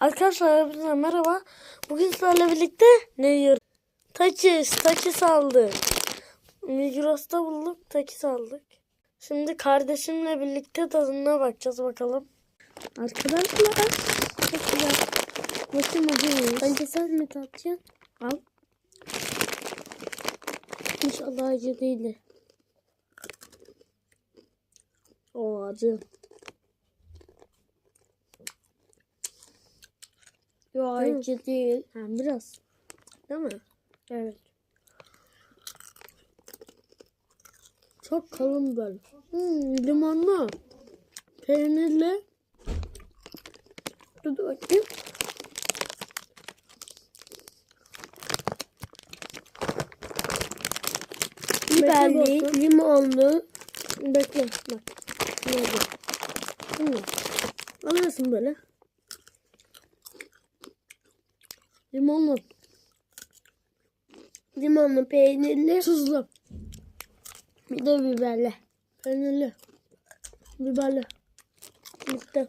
Arkadaşlar merhaba. Bugün sizlerle birlikte ne yiyoruz? Takis, takis aldık. Migros'ta bulduk, takis aldık. Şimdi kardeşimle birlikte tadına bakacağız bakalım. Arkadaşlar çok güzel. Bakın acı Bence sen mi tatacaksın? Al. İnşallah acı değildir. O acı. Mi? acı değil. Ha, biraz. Değil mi? Evet. Çok kalın böyle. Hmm, limonlu. Peynirli. Dur bakayım. Biberli, limonlu. Bekle bak. Nerede? Şimdi alıyorsun böyle. Limonlu, Limonlu, peynirli. tuzlu, Bir de biberli. peynirli, biberli. Bitti.